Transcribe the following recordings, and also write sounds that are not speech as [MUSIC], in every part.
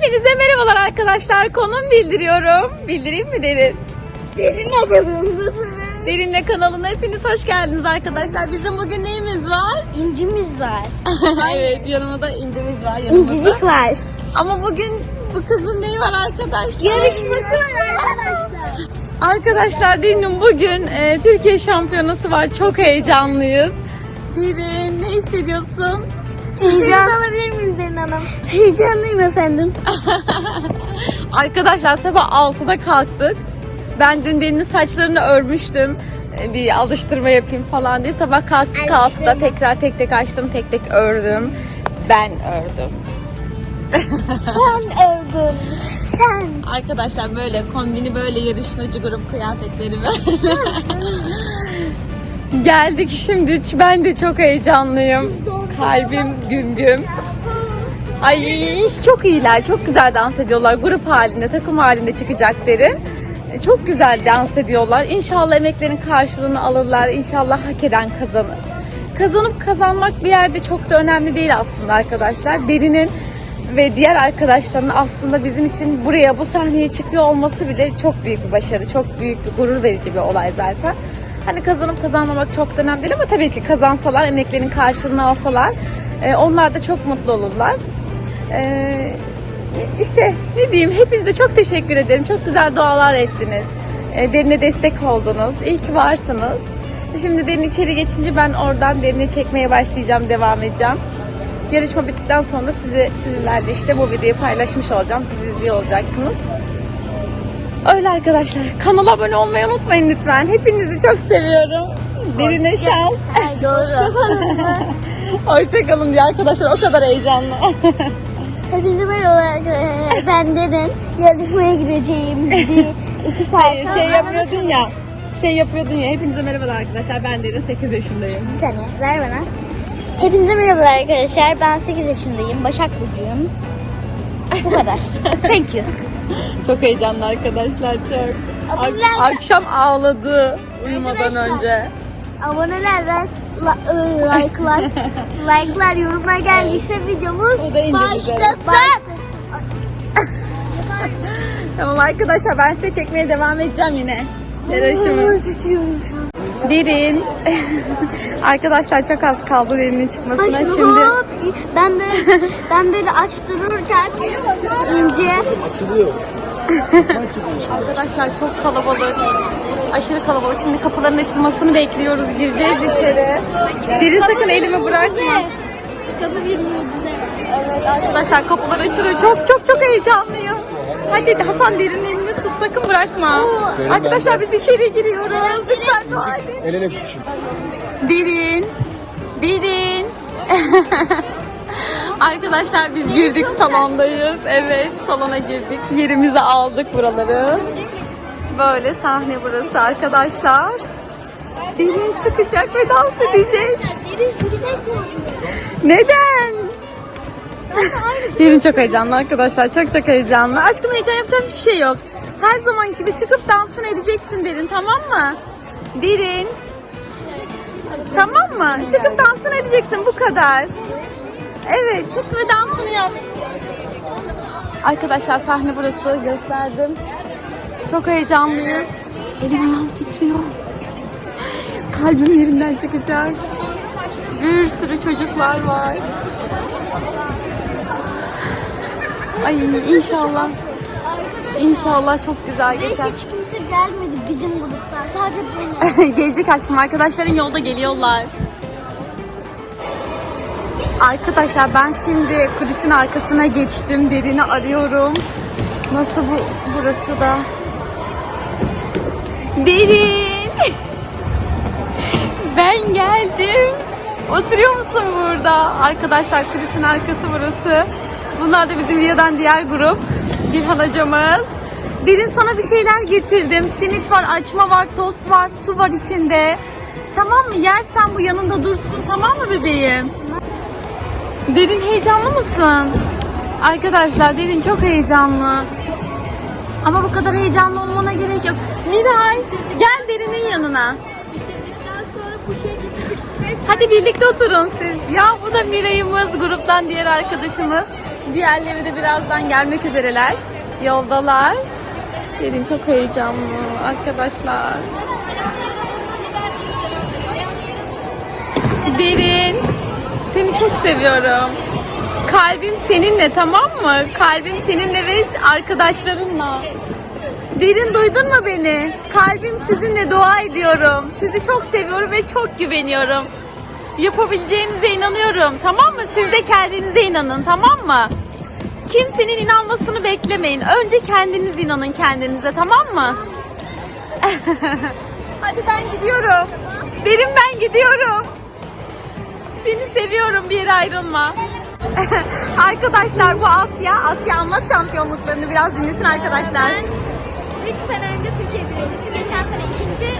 Hepinize merhabalar arkadaşlar. Konum bildiriyorum. Bildireyim mi Derin? Derin acabımızı. Derin'le kanalına hepiniz hoş geldiniz arkadaşlar. Bizim bugün neyimiz var? İncimiz var. [LAUGHS] evet yanımda incimiz var yanımızda. İncicik var. Ama bugün bu kızın neyi var arkadaşlar? Yarışması var arkadaşlar. Arkadaşlar Derin'in bugün e, Türkiye şampiyonası var. Çok heyecanlıyız. Derin ne hissediyorsun? Heyecan alabilir miyiz Derin Hanım? Heyecanlıyım efendim. [LAUGHS] Arkadaşlar sabah 6'da kalktık. Ben dün Derin'in saçlarını örmüştüm. Ee, Bir alıştırma yapayım falan diye. Sabah kalktık Alıştırma. 6'da tekrar tek tek açtım, tek tek ördüm. Ben ördüm. [LAUGHS] Sen ördün. Sen. Arkadaşlar böyle kombini böyle yarışmacı grup kıyafetleri böyle. [LAUGHS] Geldik şimdi. Ben de çok heyecanlıyım. Kalbim güm güm. Ay çok iyiler. Çok güzel dans ediyorlar. Grup halinde, takım halinde çıkacak derin. E, Çok güzel dans ediyorlar. İnşallah emeklerin karşılığını alırlar. İnşallah hak eden kazanır. Kazanıp kazanmak bir yerde çok da önemli değil aslında arkadaşlar. Derinin ve diğer arkadaşların aslında bizim için buraya bu sahneye çıkıyor olması bile çok büyük bir başarı. Çok büyük bir gurur verici bir olay zaten. Hani kazanıp kazanmamak çok önemli değil ama tabii ki kazansalar, emeklerin karşılığını alsalar e, onlar da çok mutlu olurlar. Ee, işte ne diyeyim hepinize çok teşekkür ederim. Çok güzel dualar ettiniz. Ee, derine destek oldunuz. İyi ki varsınız. Şimdi derin içeri geçince ben oradan derine çekmeye başlayacağım, devam edeceğim. Yarışma bittikten sonra sizi sizlerle işte bu videoyu paylaşmış olacağım. Siz izliyor olacaksınız. Öyle arkadaşlar. Kanala abone olmayı unutmayın lütfen. Hepinizi çok seviyorum. Derine şans. Hoşçakalın. [LAUGHS] Hoşçakalın diye arkadaşlar o kadar heyecanlı. [LAUGHS] Hepinize merhaba arkadaşlar. Ben Derin. Yarışmaya gireceğim. Bir, iki saat Hayır şey yapıyordun ya. Şey yapıyordun ya. Hepinize merhabalar arkadaşlar. Ben Derin 8 yaşındayım. Bir saniye ver bana. Hepinize merhaba arkadaşlar. Ben 8 yaşındayım. Başak Burcu'yum. Bu kadar. [LAUGHS] Thank you. [LAUGHS] Çok heyecanlı arkadaşlar çok. Ak- akşam ağladı uyumadan Arkadaşlar. önce. Abonelerden la- ıı, like'lar, [LAUGHS] like'lar, yorumlar geldiyse videomuz O da başlasın. [LAUGHS] Tamam arkadaşlar ben size çekmeye devam edeceğim yine. Şu an. Derin. [LAUGHS] arkadaşlar çok az kaldı derinin çıkmasına. Ay, Şimdi hop. ben de ben böyle aç dururken ince Açılıyor. Arkadaşlar çok kalabalık. Aşırı kalabalık. Şimdi kapıların açılmasını bekliyoruz. Gireceğiz içeri. Derin sakın elimi bırakma. kapı bir mucize. Evet arkadaşlar kapılar açılıyor. Çok çok çok heyecanlıyım. Hadi Hasan Derin elini tut sakın bırakma. Derin Arkadaşlar biz içeri giriyoruz. Lütfen dua edin. El ele tutuşun. Derin. Derin. [LAUGHS] Arkadaşlar biz girdik salondayız. Evet salona girdik. Yerimizi aldık buraları. Böyle sahne burası arkadaşlar. Derin çıkacak ve dans edecek. Neden? Derin çok heyecanlı arkadaşlar. Çok çok heyecanlı. Aşkım heyecan yapacağın hiçbir şey yok. Her zaman gibi çıkıp dansını edeceksin Derin tamam mı? Derin. Tamam mı? Çıkıp dansını edeceksin bu kadar. Evet çık ve dansını yap. Arkadaşlar sahne burası gösterdim. Çok heyecanlıyız. Elim ayağım titriyor. Kalbim yerinden çıkacak. Bir sürü çocuklar var. Ay inşallah. İnşallah çok güzel geçer. Hiç kimse gelmedi bizim gruptan. Sadece benim. [LAUGHS] Gelecek aşkım arkadaşların yolda geliyorlar. Arkadaşlar ben şimdi kulisin arkasına geçtim. Derini arıyorum. Nasıl bu burası da? Derin. [LAUGHS] Ben geldim. Oturuyor musun burada? Arkadaşlar kulisin arkası burası. Bunlar da bizim Riya'dan diğer grup. Bir halacamız. Derin sana bir şeyler getirdim. Simit var, açma var, tost var, su var içinde. Tamam mı? Yersen bu yanında dursun. Tamam mı bebeğim? Derin heyecanlı mısın? Arkadaşlar Derin çok heyecanlı. Ama bu kadar heyecanlı olmana gerek yok. Miray gel Derin'in yanına. Bitirdikten sonra bu şekilde Hadi birlikte oturun siz. Ya bu da Miray'ımız, gruptan diğer arkadaşımız. Diğerleri de birazdan gelmek üzereler. Yoldalar. Derin çok heyecanlı arkadaşlar. Derin. Seni çok seviyorum. Kalbim seninle tamam mı? Kalbim seninle ve arkadaşlarınla. Derin duydun mu beni? Kalbim sizinle dua ediyorum. Sizi çok seviyorum ve çok güveniyorum. Yapabileceğinize inanıyorum. Tamam mı? Siz de kendinize inanın. Tamam mı? Kimsenin inanmasını beklemeyin. Önce kendiniz inanın kendinize. Tamam mı? [LAUGHS] Hadi ben gidiyorum. Derin ben gidiyorum. Seni seviyorum bir yere ayrılma. [LAUGHS] arkadaşlar bu Asya. Asya anlat şampiyonluklarını biraz dinlesin arkadaşlar. 3 sene önce Türkiye birincisi, geçen sene ikinci,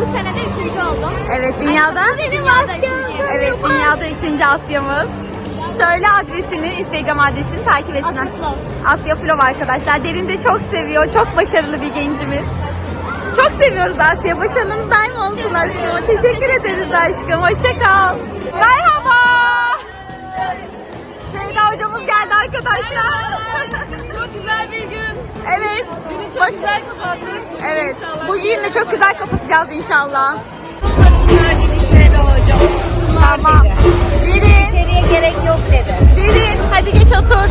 bu sene de üçüncü oldum. Evet dünyada. Dünyada ikinci. Evet dünyada ikinci Asya'mız. Söyle adresini, Instagram adresini takip etsinler. Asya Flow. Asya Flov arkadaşlar. Derin de çok seviyor. Çok başarılı bir gencimiz. Çok seviyoruz Asya. Başarınız daim olsun aşkım. Teşekkür ederiz aşkım. Hoşça kal. Merhaba. Sevda hocamız geldi arkadaşlar. Çok güzel bir gün. Evet. Günü çok güzel kapattık. Evet. Bugün de çok güzel kapatacağız inşallah. Tamam. Gerek yok dedi. Derin hadi geç otur.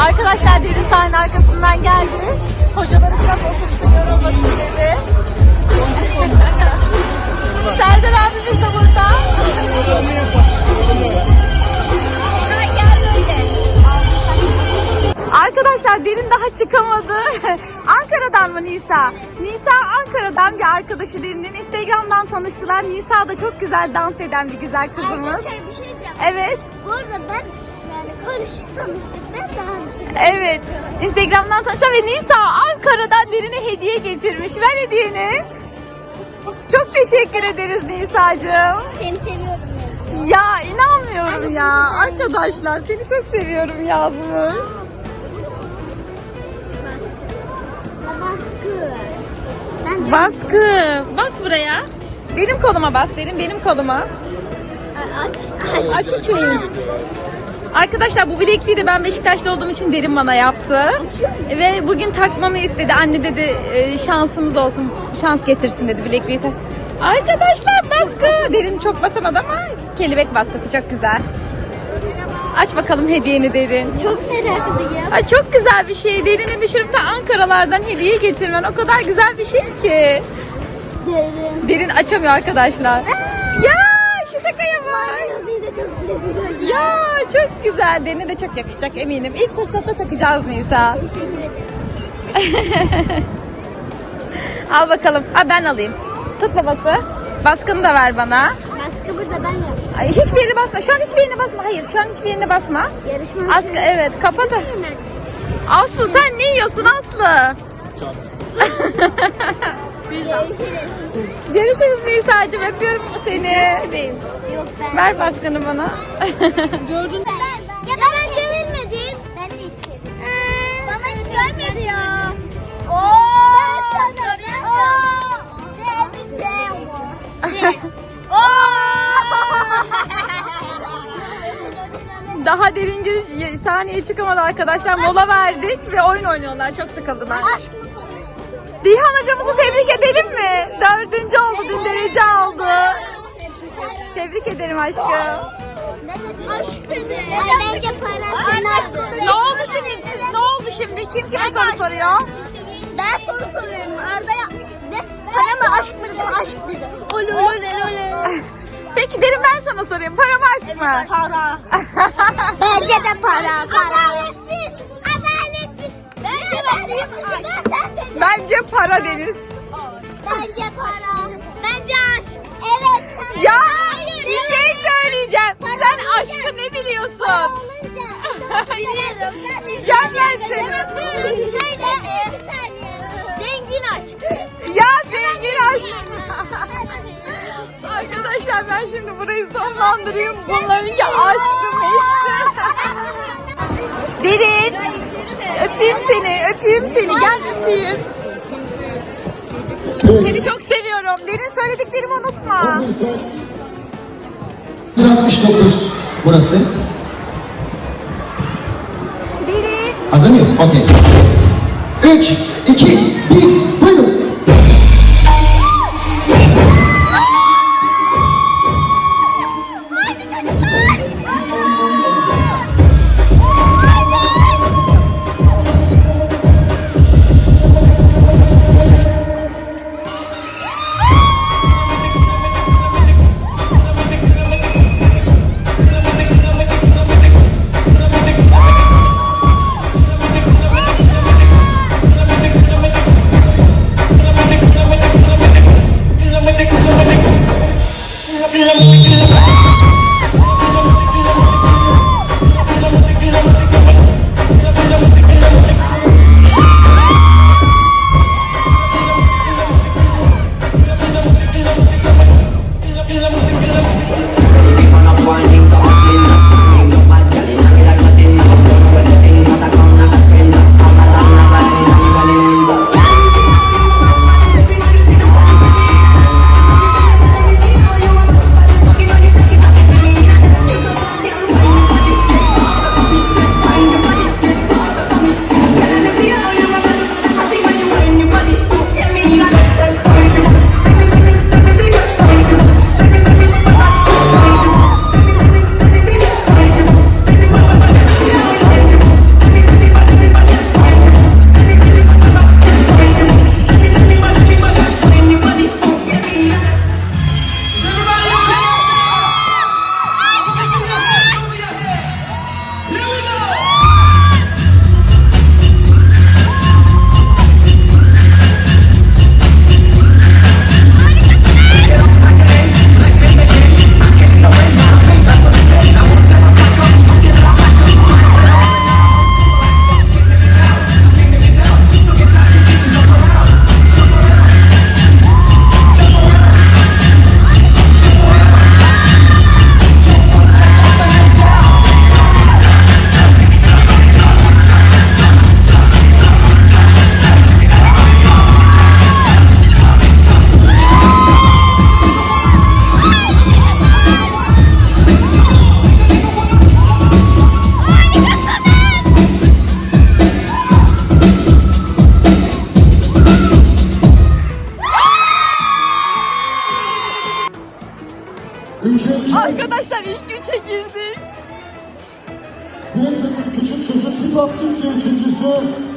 Arkadaşlar Derin sahne arkasından geldi. Hocaları biraz otursun yorulmasın dedi. [LAUGHS] Serdar abimiz de burada. Arkadaşlar Derin daha çıkamadı. [LAUGHS] Ankara'dan mı Nisa? Nisa Ankara'dan bir arkadaşı Derin'in Instagram'dan tanıştılar. Nisa da çok güzel dans eden bir güzel kızımız. Arkadaşlar bir şey diyeceğim. Evet. Bu arada ben yani karışık tanıştık. Ben daha Evet. Instagram'dan tanıştılar ve Nisa Ankara'dan Derin'e hediye getirmiş. Ver hediyeni. Çok teşekkür ederiz Nisa'cığım. Seni seviyorum. Ya inanmıyorum ya. Arkadaşlar seni çok seviyorum yazmış. Baskı. Baskı. Bas buraya. Benim koluma bas derin benim koluma. Aç. Açık değil. Arkadaşlar bu bilekliği de ben Beşiktaş'ta olduğum için derin bana yaptı. Ve bugün takmamı istedi. Anne dedi e, şansımız olsun. Şans getirsin dedi bilekliği tak. Arkadaşlar baskı. Derin çok basamadı ama kelebek baskısı çok güzel. Aç bakalım hediyeni derin. Çok merak ediyorum. Ay çok güzel bir şey. Derinin düşürüp de Ankaralardan hediye getirmen o kadar güzel bir şey ki. Derin. Derin açamıyor arkadaşlar. Ya şu takaya bak. Ya çok güzel. Derine de çok yakışacak eminim. İlk fırsatta takacağız Nisa. Al bakalım. Ha ben alayım. Tut babası. Baskını da ver bana. Baskı burada ben yaptım. Ay, hiçbir yerine basma. Şu an hiçbir yerine basma. Hayır şu an hiçbir yerine basma. Yarışma. Aslı evet kapat. Aslı sen ne yiyorsun Aslı? Görüşürüz. [LAUGHS] Görüşürüz Nisa'cığım. Öpüyorum seni. Yok ben. Ver baskını bana. [LAUGHS] Gördün. Ya ben önce bilmedim. Ben de içtim. Bana hiç vermedi ya. Ooo. [LAUGHS] Daha derin bir sahneye çıkamadı arkadaşlar. Mola verdik ve oyun oynuyorlar. Çok sıkıldılar. Dihan hocamızı tebrik edelim mi? Dördüncü oldu. Dün derece aldı. Tebrik ederim aşkım. Aşk dedi. Bence parasını Ne oldu şimdi? Ne oldu şimdi? Kim kime soru soruyor? Ben soru soruyorum. Arda ya. Ne? Para mı aşk mı dedim. Aşk dedi. Oley oley oley. [LAUGHS] Peki derin ben sana sorayım. Para mı aşk mı? Para. Bence de para. Para. Bence ben Bence para deniz. Bence para. Bence aşk. Evet. Ya Hayır, bir şey söyleyeceğim. Sen aşkı ne biliyorsun? [LAUGHS] Yiyeceğim ben seni. Şöyle e, zengin aşk. Ya zengin aşk. Arkadaşlar ben şimdi burayı sonlandırayım. Bunlarınki aşkı meşkti. Öpeyim seni. Gel öpeyim. Seni çok seviyorum. Derin söylediklerimi unutma. Hazırsa 169 burası. Hazır mıyız? Okey. 3, 2, 1, buyurun.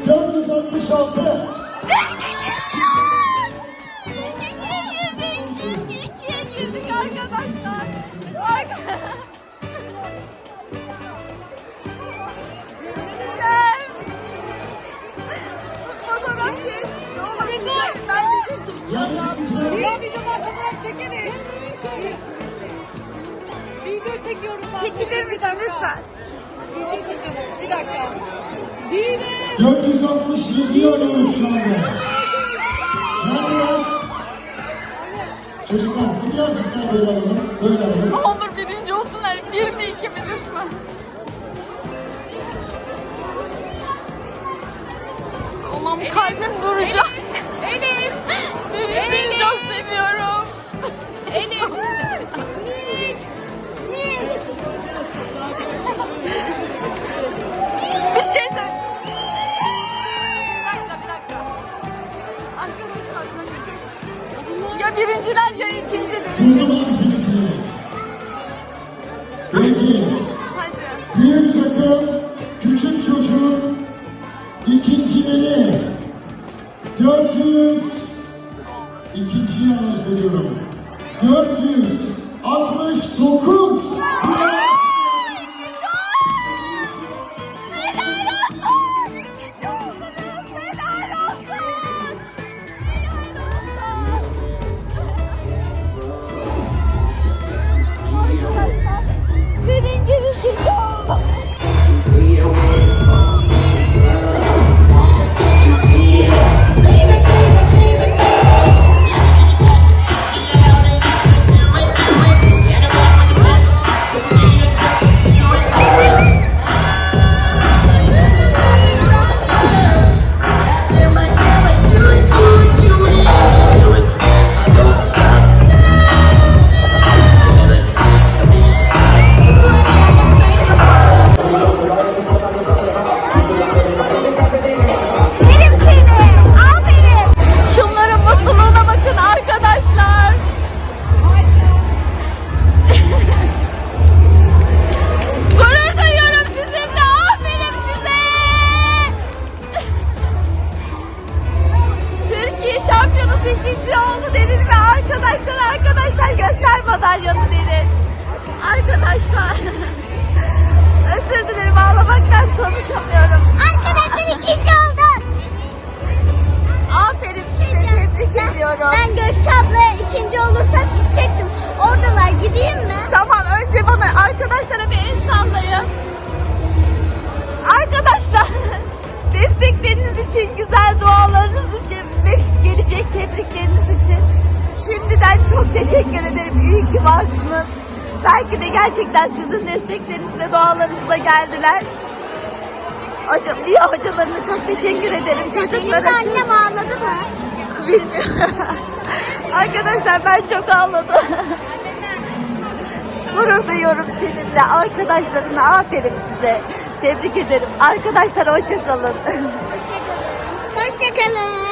466. İkiye girdik arkadaşlar. Fotoğraf çek. Ne dur. Ben video çekiyorum. Yalnız videodan fotoğraf çekeriz. Video çekiyoruz. Çekilir misin lütfen? Video çekiyoruz. Bir dakika. 467'yi arıyoruz şu anda. Nerede? Çocuklar sizi birazcık daha böyle alalım. Böyle alalım. Ne olur birinci olsunlar. Bir mi iki mi lütfen? Allah'ım kalbim duracak. Elif. Elif. çok seviyorum. Elif. [LAUGHS] bir. Bir dakika. Ya birinciler ya ikinciler. Buldum abi sizinkileri. Peki. Hadi. Büyük takım küçük çocuğun ikincileri 400 ikinciyi anons ediyorum. 469 bizimki oldu Deniz ve arkadaşlar arkadaşlar göster madalyanı Deniz. Arkadaşlar. [LAUGHS] Özür dilerim ağlamaktan konuşamıyorum. Arkadaşlar ikinci olduk. Aferin size tebrik ediyorum. Ben Gökçe abla ikinci olursak gidecektim. Oradalar gideyim mi? Tamam önce bana arkadaşlara bir el sallayın. Arkadaşlar. [LAUGHS] destekleriniz için, güzel dualarınız için ve gelecek tebrikleriniz için şimdiden çok teşekkür ederim. İyi ki varsınız. Belki de gerçekten sizin desteklerinizle dualarınıza geldiler. Hocam, niye hocalarına çok teşekkür ederim. Benim Çocuklara de çok... annem ağladı mı? Bilmiyorum. [LAUGHS] Arkadaşlar ben çok ağladım. Gurur duyuyorum seninle. Arkadaşlarına aferin size. Tebrik ederim. Arkadaşlar hoşça kalın. Hoşçakalın.